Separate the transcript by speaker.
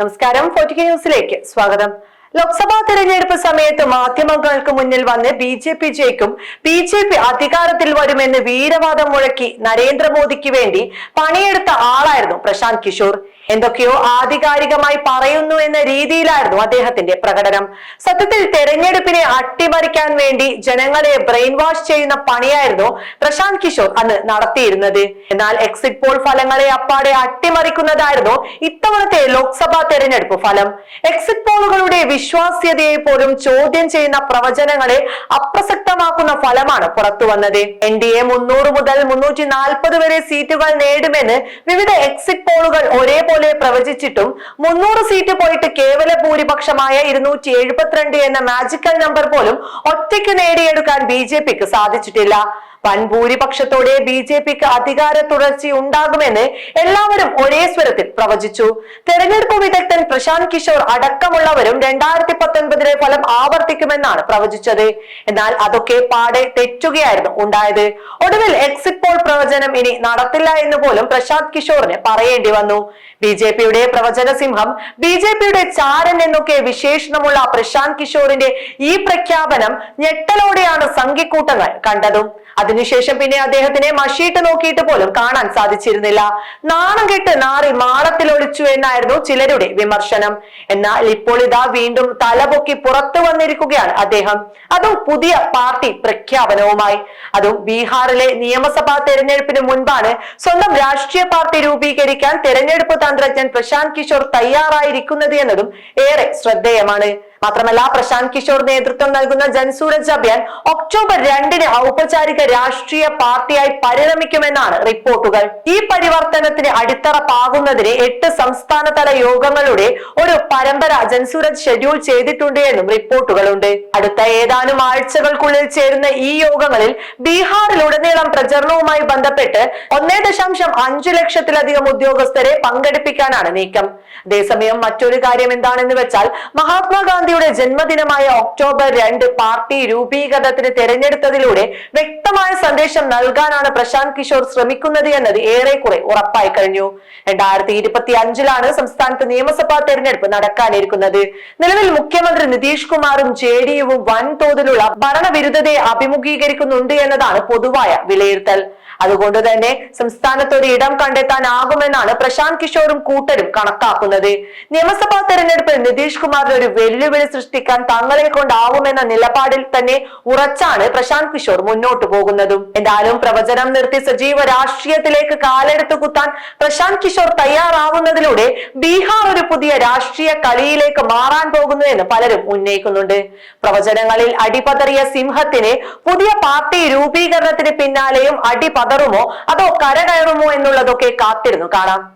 Speaker 1: നമസ്കാരം ഫോർട്ടി ന്യൂസിലേക്ക് സ്വാഗതം. ലോക്സഭാ തെരഞ്ഞെടുപ്പ് സമയത്ത് മാധ്യമങ്ങൾക്ക് മുന്നിൽ വന്ന് ബി ജെ പി ജയിക്കും ബി ജെ പി അധികാരത്തിൽ വരുമെന്ന് വീരവാദം മുഴക്കി നരേന്ദ്രമോദിക്ക് വേണ്ടി പണിയെടുത്ത ആളായിരുന്നു പ്രശാന്ത് കിഷോർ എന്തൊക്കെയോ ആധികാരികമായി പറയുന്നു എന്ന രീതിയിലായിരുന്നു അദ്ദേഹത്തിന്റെ പ്രകടനം. സത്യത്തിൽ തെരഞ്ഞെടുപ്പിനെ അട്ടിമറിക്കാൻ വേണ്ടി ജനങ്ങളെ ബ്രെയിൻ വാഷ് ചെയ്യുന്ന പണിയായിരുന്നു പ്രശാന്ത് കിഷോർ അന്ന് നടത്തിയിരുന്നത്. എന്നാൽ എക്സിറ്റ് പോൾ ഫലങ്ങളെ അപ്പാടെ അട്ടിമറിക്കുന്നതായിരുന്നു ഇത്തവണത്തെ ലോക്സഭാ തെരഞ്ഞെടുപ്പ് ഫലം. എക്സിറ്റ് പോളുകളുടെ വിശ്വാസ്യതയെ പോലും ചോദ്യം ചെയ്യുന്ന പ്രവചനങ്ങളെ അപ്രസക്തമാക്കുന്ന ഫലമാണ് പുറത്തു വന്നത്. എൻ ഡി എ മുന്നൂറ് മുതൽ മുന്നൂറ്റി നാൽപ്പത് വരെ സീറ്റുകൾ നേടുമെന്ന് വിവിധ എക്സിറ്റ് പോളുകൾ ഒരേപോലെ പ്രവചിച്ചിട്ടും മുന്നൂറ് സീറ്റ് പോയിട്ട് കേവല ഭൂരിപക്ഷമായ ഇരുന്നൂറ്റി എഴുപത്തിരണ്ട് എന്ന മാജിക്കൽ നമ്പർ പോലും ഒറ്റയ്ക്ക് നേടിയെടുക്കാൻ ബി ജെ പിക്ക് സാധിച്ചിട്ടില്ല. വൻ ഭൂരിപക്ഷത്തോടെ ബി ജെ പിക്ക് അധികാര തുടർച്ച ഉണ്ടാകുമെന്ന് എല്ലാവരും ഒരേ സ്വരത്തിൽ പ്രവചിച്ചു. തെരഞ്ഞെടുപ്പ് വിദഗ്ധൻ പ്രശാന്ത് കിഷോർ അടക്കമുള്ളവരും രണ്ടായിരത്തി പത്തൊൻപതിലെ ഫലം ആവർത്തിക്കുമെന്നാണ് പ്രവചിച്ചത്. എന്നാൽ അതൊക്കെ പാടെ തെറ്റുകയായിരുന്നു ഉണ്ടായത്. ഒടുവിൽ എക്സിറ്റ് പോൾ പ്രവചനം ഇനി നടത്തില്ല എന്ന് പോലും പ്രശാന്ത് കിഷോറിന് പറയേണ്ടി വന്നു. ബി ജെ പിയുടെ പ്രവചന സിംഹം ബി ജെ പിയുടെ ചാരൻ എന്നൊക്കെ വിശേഷണമുള്ള പ്രശാന്ത് കിഷോറിന്റെ ഈ പ്രഖ്യാപനം ഞെട്ടലോടെയാണ് സംഘിക്കൂട്ടങ്ങൾ കണ്ടതും. അതിനുശേഷം പിന്നെ അദ്ദേഹത്തിനെ മഷീട്ട് നോക്കിയിട്ട് പോലും കാണാൻ സാധിച്ചിരുന്നില്ല. നാണം കെട്ട് നാറി മാളത്തിൽ ഒളിച്ചു എന്നായിരുന്നു ചിലരുടെ വിമർശനം. എന്നാൽ ഇപ്പോൾ ഇതാ വീണ്ടും തലപൊക്കി പുറത്തു വന്നിരിക്കുകയാണ് അദ്ദേഹം. അതും പുതിയ പാർട്ടി പ്രഖ്യാപനവുമായി. അതും ബീഹാറിലെ നിയമസഭാ തെരഞ്ഞെടുപ്പിന് മുൻപാണ് സ്വന്തം രാഷ്ട്രീയ പാർട്ടി രൂപീകരിക്കാൻ തെരഞ്ഞെടുപ്പ് തന്ത്രജ്ഞൻ പ്രശാന്ത് കിഷോർ തയ്യാറായിരിക്കുന്നത് എന്നതും ഏറെ ശ്രദ്ധേയമാണ്. മാത്രമല്ല പ്രശാന്ത് കിഷോർ നേതൃത്വം നൽകുന്ന ജൻസൂരജ് അഭിയാൻ ഒക്ടോബർ രണ്ടിന് ഔപചാരിക രാഷ്ട്രീയ പാർട്ടിയായി പരിണമിക്കുമെന്നാണ് റിപ്പോർട്ടുകൾ. ഈ പരിവർത്തനത്തിന് അടിത്തറ പാകുന്നതിന് എട്ട് സംസ്ഥാനതല യോഗങ്ങളുടെ ഒരു പരമ്പര ജൻസൂരജ് ഷെഡ്യൂൾ ചെയ്തിട്ടുണ്ട് എന്നും റിപ്പോർട്ടുകളുണ്ട്. അടുത്ത ഏതാനും ആഴ്ചകൾക്കുള്ളിൽ ചേരുന്ന ഈ യോഗങ്ങളിൽ ബീഹാറിലുടനീളം പ്രചരണവുമായി ബന്ധപ്പെട്ട് ഒന്നേ ദശാംശം അഞ്ചു ലക്ഷത്തിലധികം ഉദ്യോഗസ്ഥരെ പങ്കെടുപ്പിക്കാനാണ് നീക്കം. അതേസമയം മറ്റൊരു കാര്യം എന്താണെന്ന് വെച്ചാൽ മഹാത്മാഗാന്ധിയുടെ ജന്മദിനമായ ഒക്ടോബർ രണ്ട് പാർട്ടി രൂപീകരണത്തിന് തെരഞ്ഞെടുത്തതിലൂടെ വ്യക്തമായ സന്ദേശം നൽകാനാണ് പ്രശാന്ത് കിഷോർ ശ്രമിക്കുന്നത് എന്നത് ഏറെക്കുറെ ഉറപ്പായി കഴിഞ്ഞു. രണ്ടായിരത്തി ഇരുപത്തി അഞ്ചിലാണ് സംസ്ഥാനത്ത് നിയമസഭാ തെരഞ്ഞെടുപ്പ് നടക്കാനിരിക്കുന്നത്. നിലവിൽ മുഖ്യമന്ത്രി നിതീഷ് കുമാറും ജെ ഡി യുവും വൻതോതിലുള്ള ഭരണവിരുദ്ധതയെ അഭിമുഖീകരിക്കുന്നുണ്ട് എന്നതാണ് പൊതുവായ വിലയിരുത്തൽ. അതുകൊണ്ട് തന്നെ സംസ്ഥാനത്ത് ഒരു ഇടം കണ്ടെത്താനാകുമെന്നാണ് പ്രശാന്ത് കിഷോറും കൂട്ടരും കണക്കാക്കുന്നത്. നിയമസഭാ തെരഞ്ഞെടുപ്പിൽ നിതീഷ് കുമാറിന് ഒരു വെല്ലുവിളി സൃഷ്ടിക്കാൻ തങ്ങളെ കൊണ്ടാവുമെന്ന നിലപാടിൽ തന്നെ ഉറച്ചാണ് പ്രശാന്ത് കിഷോർ മുന്നോട്ട് പോകുന്നതും. എന്തായാലും പ്രവചനം നിർത്തി സജീവ രാഷ്ട്രീയത്തിലേക്ക് കാലെടുത്തു കുത്താൻ പ്രശാന്ത് കിഷോർ തയ്യാറാവുന്നതിലൂടെ ബീഹാർ ഒരു പുതിയ രാഷ്ട്രീയ കളിയിലേക്ക് മാറാൻ പോകുന്നു എന്ന് പലരും ഉന്നയിക്കുന്നുണ്ട്. പ്രവചനങ്ങളിൽ അടിപതറിയ സിംഹത്തിന് പുതിയ പാർട്ടി രൂപീകരണത്തിന് പിന്നാലെയും അടിപതറുമോ അതോ കരകയറുമോ എന്നുള്ളതൊക്കെ കാത്തിരുന്നു. കാണാം.